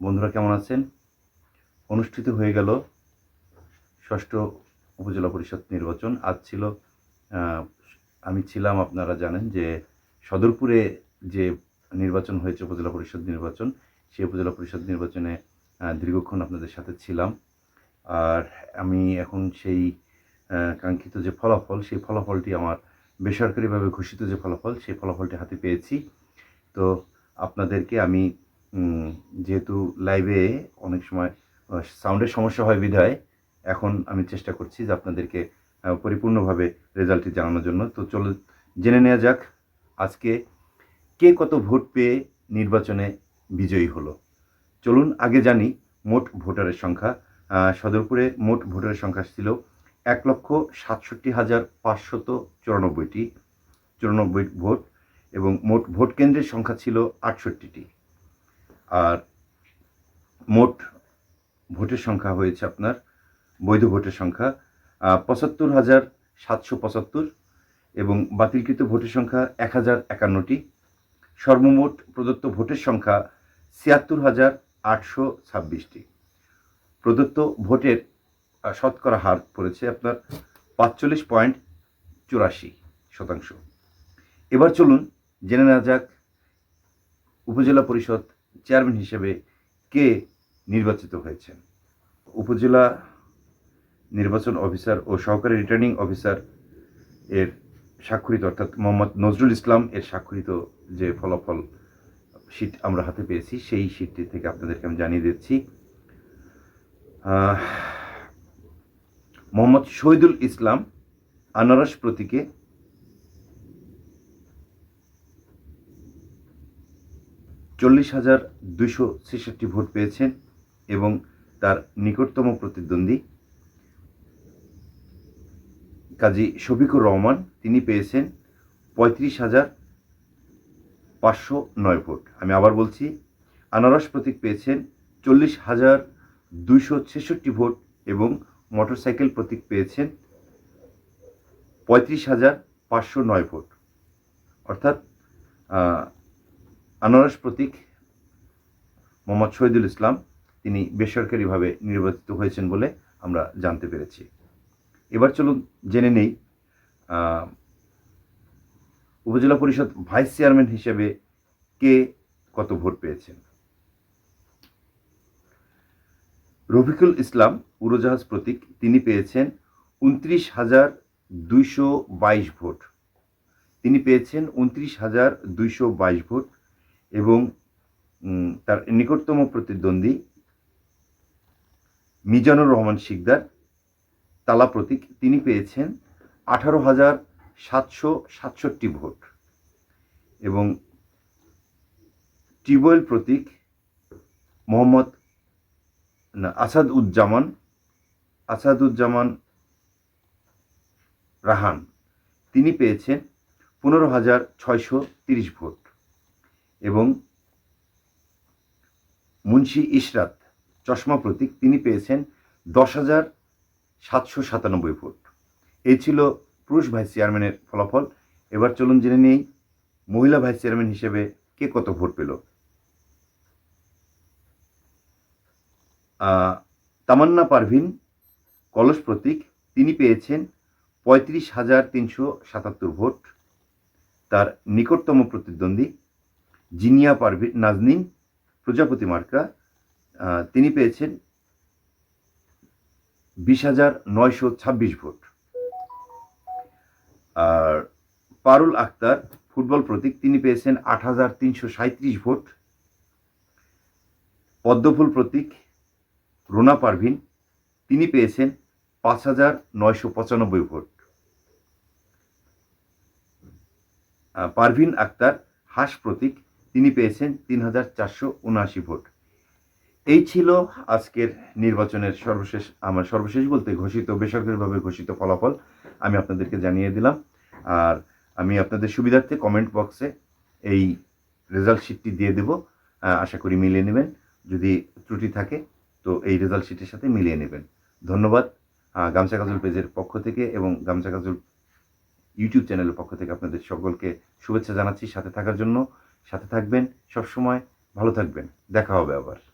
বন্ধুরা কেমন আছেন? অনুষ্ঠিত হয়ে গেল ষষ্ঠ উপজেলা পরিষদ নির্বাচন। আজ ছিল আমি ছিলাম, আপনারা জানেন যে সদরপুরে যে নির্বাচন হয়েছে উপজেলা পরিষদ নির্বাচন, সেই উপজেলা পরিষদ নির্বাচনে দীর্ঘক্ষণ আপনাদের সাথে ছিলাম। আর আমি এখন সেই কাঙ্ক্ষিত যে ফলাফল, সেই ফলাফলটি আমার বেসরকারিভাবে ঘোষিত যে ফলাফল, সেই ফলাফলটি হাতে পেয়েছি। তো আপনাদেরকে আমি যেহেতু লাইভে অনেক সময় সাউন্ডের সমস্যা হয় বিধায়, এখন আমি চেষ্টা করছি যে আপনাদেরকে পরিপূর্ণভাবে রেজাল্টটি জানানোর জন্য। তো চলো জেনে নেওয়া যাক, আজকে কে কত ভোট পেয়ে নির্বাচনে বিজয়ী হলো? চলুন আগে জানি মোট ভোটারের সংখ্যা। সদরপুরে মোট ভোটারের সংখ্যা ছিল এক লক্ষ সাতষট্টি হাজার পাঁচশত চুরানব্বইটি, চুরানব্বই ভোট এবং মোট ভোট কেন্দ্রের সংখ্যা ছিল আটষট্টিটি। আর মোট ভোটের সংখ্যা হয়েছে আপনার, বৈধ ভোটের সংখ্যা পঁচাত্তর হাজার সাতশো পঁচাত্তর এবং বাতিলকৃত ভোটের সংখ্যা এক হাজার একান্নটি। সর্বমোট প্রদত্ত ভোটের সংখ্যা ছিয়াত্তর হাজার আটশো ছাব্বিশটি। প্রদত্ত ভোটের শতকরা হার পড়েছে আপনার পাঁচচল্লিশ পয়েন্ট চুরাশি শতাংশ। এবার চলুন জেনে নেওয়া যাক উপজেলা পরিষদ চেয়ারম্যান হিসেবে কে নির্বাচিত হয়েছেন? উপজেলা নির্বাচন অফিসার ও সহকারী রিটার্নিং অফিসার এর স্বাক্ষরিত, অর্থাৎ মোহাম্মদ নজরুল ইসলাম এর স্বাক্ষরিত যে ফলাফল শীট আমরা হাতে পেয়েছি, সেই শীটটি থেকে আপনাদেরকে আমি জানিয়ে দিচ্ছি। মোহাম্মদ শহীদুল ইসলাম আনারস প্রতীকে চল্লিশ হাজার দুশো ছেষট্টি ভোট পেয়েছেন এবং তার নিকটতম প্রতিদ্বন্দ্বী কাজী শফিকুর রহমান, তিনি পেয়েছেন পঁয়ত্রিশ হাজার পাঁচশো নয় ভোট। আমি আবার বলছি, আনারস প্রতীক পেয়েছেন চল্লিশ হাজার দুইশো ছেষট্টি ভোট এবং মোটরসাইকেল প্রতীক পেয়েছেন পঁয়ত্রিশ হাজার পাঁচশো নয় ভোট। অর্থাৎ আনারস প্রতীক মোহাম্মদ শহীদুল ইসলাম, তিনি বেসরকারিভাবে নির্বাচিত হয়েছেন বলে আমরা জানতে পেরেছি। এবার চলুন জেনে নেই উপজেলা পরিষদ ভাইস চেয়ারম্যান হিসেবে কে কত ভোট পেয়েছেন? রফিকুল ইসলাম উড়োজাহাজ প্রতীক, তিনি পেয়েছেন উনত্রিশ হাজার দুইশো বাইশ ভোট। তিনি পেয়েছেন উনত্রিশ হাজার দুইশো বাইশ ভোট। এবং তার নিকটতম প্রতিদ্বন্দ্বী মিজানুর রহমান শিকদার, তালা প্রতীক। তিনি পেয়েছেন আঠারো হাজার সাতশো সাতষট্টি ভোট এবং টিউবওয়েল প্রতীক মোহাম্মদ, না, আসাদুজ্জামান আসাদুজ্জামান রাহান। তিনি পেয়েছেন পনেরো হাজার ছয়শো তিরিশ ভোট। এবং মুন্সি ইশরাত চশমা প্রতীক, তিনি পেয়েছেন দশ হাজার সাতশো সাতানব্বই ভোট। এই ছিল পুরুষ ভাইস চেয়ারম্যানের ফলাফল। এবার চলুন জেনে নেই মহিলা ভাইস চেয়ারম্যান হিসেবে কে কত ভোট পেল। তামান্না পারভিন, কলস প্রতীক, তিনি পেয়েছেন পঁয়ত্রিশ হাজার তিনশো সাতাত্তর ভোট। তার নিকটতম প্রতিদ্বন্দ্বী জিনিয়া পারভিন নাজনীন, প্রজাপতি মার্কা তিনি পেয়েছেন বিশ হাজার নয়শো ছাব্বিশ ভোট। আর পারুল আক্তার ফুটবল প্রতীক, তিনি পেয়েছেন আট হাজার তিনশো সাঁত্রিশ ভোট। পদ্মফুল প্রতীক, রোনা পারভিন, তিনি পেয়েছেন পাঁচ হাজার নয়শো পঁচানব্বই ভোট। পারভিন আক্তার হাস প্রতীক তিনি পেয়েছেন তিন হাজার চারশো উনআশি ভোট। এই ছিল আজকের নির্বাচনের সর্বশেষ, আমার সর্বশেষ বলতে ঘোষিত, বেসরকারিভাবে ঘোষিত ফলাফল আমি আপনাদেরকে জানিয়ে দিলাম। আর আমি আপনাদের সুবিধার্থে কমেন্ট বক্সে এই রেজাল্ট শিটটি দিয়ে দেব। আশা করি মিলিয়ে নেবেন। যদি ত্রুটি থাকে, তো এই রেজাল্ট শিটের সাথে মিলিয়ে নেবেন। ধন্যবাদ। গামছা কাজল পেজের পক্ষ থেকে এবং গামছা কাজল ইউটিউব চ্যানেলের পক্ষ থেকে আপনাদের সকলকে শুভেচ্ছা জানাচ্ছি সাথে থাকার জন্য। সাথে থাকবেন সবসময় ভালো থাকবেন। দেখা হবে আবার।